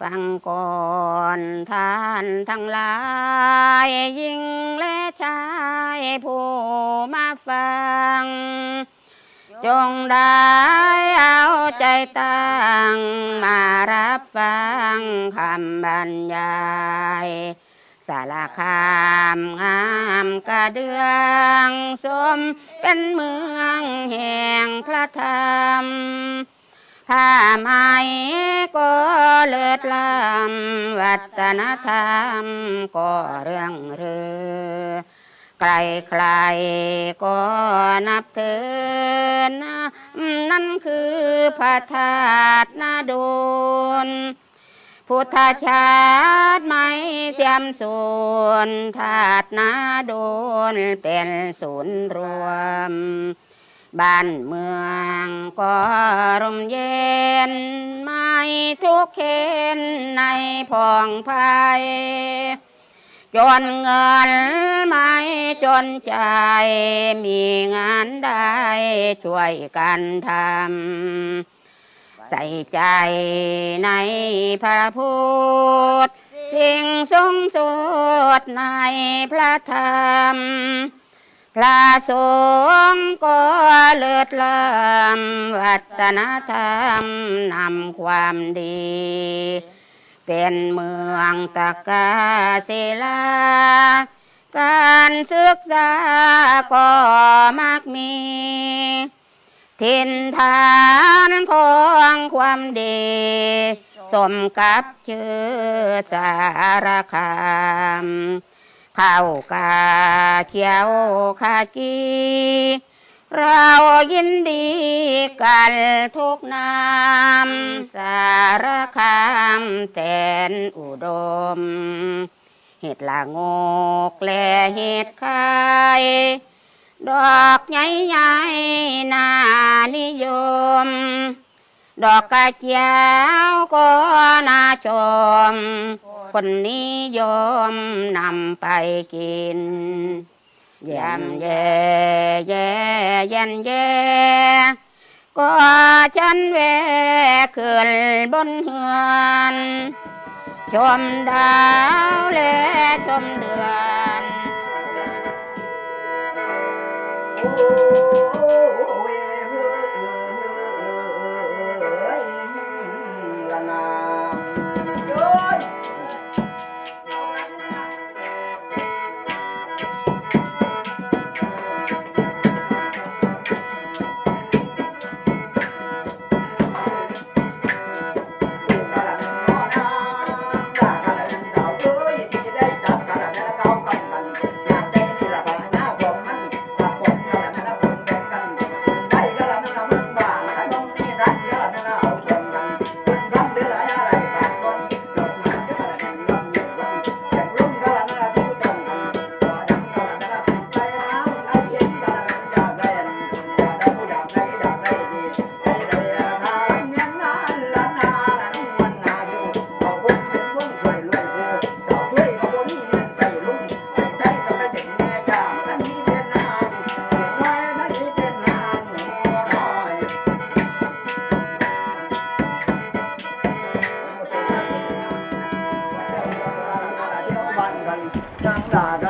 ฟังก่อนท่านทั้งหลายหญิงและชายผู้มาฟัง จงได้เอาใจตั้งมารับฟังคำบรรยาย สารคามงามกระเดืองสมเป็นเมืองแห่งพระธรรม ผ้าไหมก็เลิศล้ำวัฒนธรรมก็เรื่องเรือใครใครก็นับถือนะนั่นคือพระธาตุนาดูลพุทธชาติไม่เสียมสูญธาตุนาโดนเป็นศูนย์รวม บ้านเมืองก็ร่มเย็น ไม่ทุกข์เข็นในพองภัยจนเงินไม่จนใจ มีงานได้ช่วยกันทำใส่ใจในพระพุทธ สิ่งสูงสุดในพระธรรม พระสงฆ์ก็เลิศล้ำวัฒนธรรมนำความดี เป็นเมืองตะกาศิลา การศึกษาก็มากมี ทินฐานของความดี สมกับชื่อสารคาม ข้าวกาเขียวขากีเรายินดีกันทุกนามสารคามแตนอุดม เห็ดละงกและเห็ดไข่ดอกใหญ่ๆน่านิยม ดอกกระเจียวก็น่าชม คนนิยมนำไปกินยำแย่แย่เย็นแย่ก็ฉันแวขึ้นบนเฮือนชมดาวและชมเดือนจั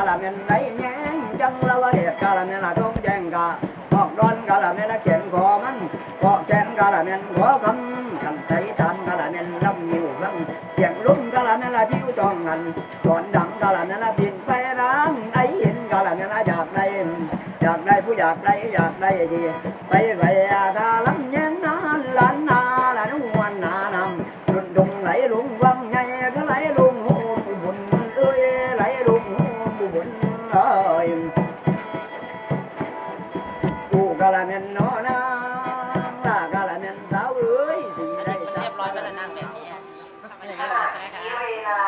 ละเมนไหลแย้งจังละวะเดชกะละเมนละทงแจงกะออกดอนกะละเมนละเขียนขอมันเกาะแจนกะละเมนขอคำกันใจทำกะละเมนลำนิ้วลำเสียงลุ่มกะละเมนละจิ้วจองงันก่อนดังกะละเมนละบินไปร้างไอเห็นกะละเมนละอยากได้อยากได้ผู้อยากได้อยากได้ดีไปไปอาทา อ้ยกูกะละเมนนอนาลากะละเมนสาวเอ้ยสิอันได้นี้เรียบร้อยมาแล้วนั่งแบบนี้อะไม่ขได้ณะใช่ไหมคะเวลา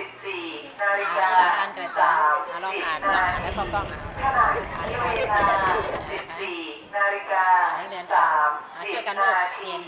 14นาฬิกาอ่านกระจายอ่าลองอ่านลองอ่านแล้วก็กล้องอะขณะนี้เวลา 14นาฬิกานักเรียนอ่านช่วยกัน30ลูกนาเทียน